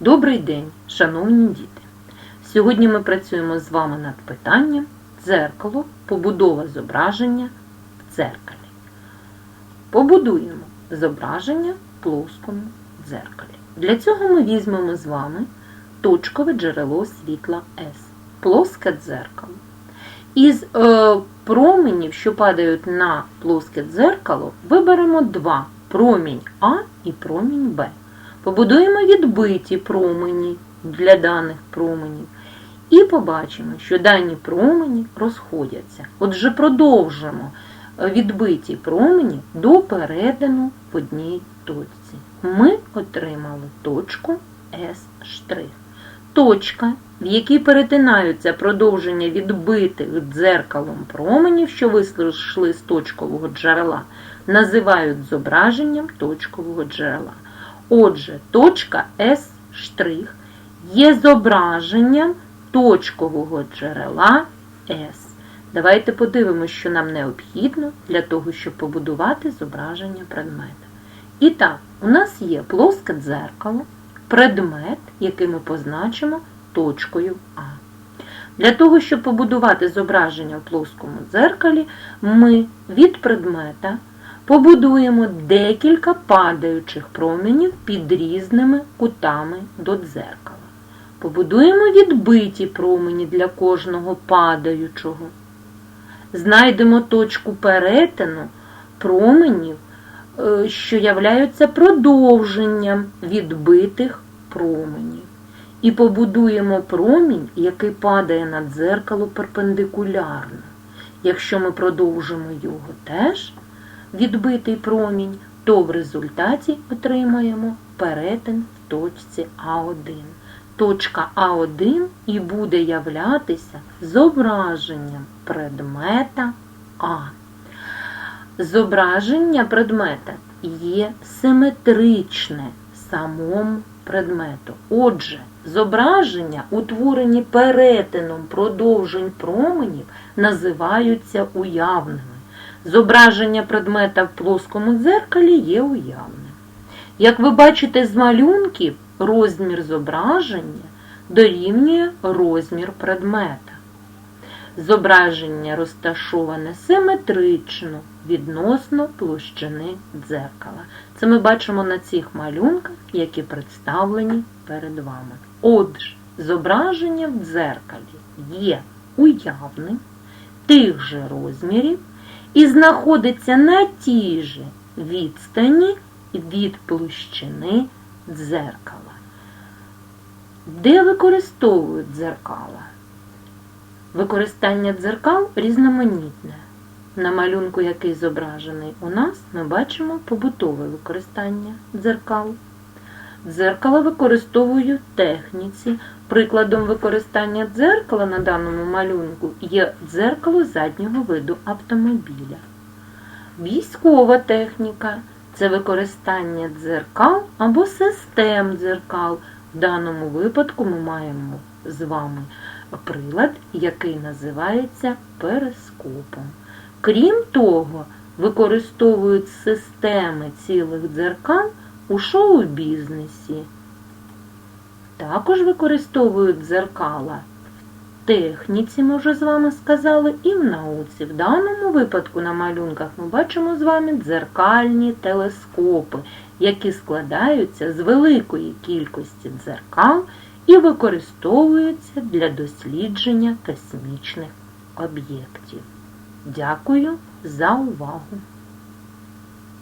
Добрий день, шановні діти! Сьогодні ми працюємо з вами над питанням дзеркало, побудова зображення в дзеркалі. Побудуємо зображення в плоскому дзеркалі. Для цього ми візьмемо з вами точкове джерело світла С, плоске дзеркало. Із е, променів, що падають на плоске дзеркало, виберемо два промінь А і промінь Б. Побудуємо відбиті промені для даних променів. І побачимо, що дані промені розходяться. Отже, продовжимо відбиті промені до перетину в одній точці. Ми отримали точку С'. Точка, в якій перетинаються продовження відбитих дзеркалом променів, що вийшли з точкового джерела, називають зображенням точкового джерела. Отже, точка С' є зображенням точкового джерела С. Давайте подивимося, що нам необхідно для того, щоб побудувати зображення предмета. І так, у нас є плоске дзеркало, предмет, який ми позначимо точкою А. Для того, щоб побудувати зображення в плоскому дзеркалі, ми від предмета побудуємо декілька падаючих промінів під різними кутами до дзеркала. Побудуємо відбиті промені для кожного падаючого. Знайдемо точку перетину променів, е, що являються продовженням відбитих променів. І побудуємо промінь, який падає на дзеркало перпендикулярно. Якщо ми продовжимо його теж, відбитий промінь, то в результаті отримаємо перетин в точці А1. Точка А1 і буде являтися зображенням предмета А. Зображення предмета є симетричне самому предмету. Отже, зображення, утворені перетином продовжень променів, називаються уявними. Зображення предмета в плоскому дзеркалі є уявним. Як ви бачите з малюнків, розмір зображення дорівнює розмір предмета. Зображення розташоване симетрично відносно площини дзеркала. Це ми бачимо на цих малюнках, які представлені перед вами. Отже, зображення в дзеркалі є уявним, тих же розмірів і знаходиться на тій же відстані від площини дзеркала. Де використовують дзеркала? Використання дзеркал різноманітне. На малюнку, який зображений у нас, ми бачимо побутове використання дзеркал. Дзеркала використовують в техніці. Прикладом використання дзеркала на даному малюнку є дзеркало заднього виду автомобіля. Військова техніка це використання дзеркал або систем дзеркал. В даному випадку ми маємо з вами прилад, який називається перископом. Крім того, використовують системи цілих дзеркал у шоу-бізнесі. Також використовують дзеркала в техніці, ми вже з вами сказали, і в науці. В даному випадку на малюнках ми бачимо з вами дзеркальні телескопи, які складаються з великої кількості дзеркал і використовуються для дослідження космічних об'єктів. Дякую за увагу!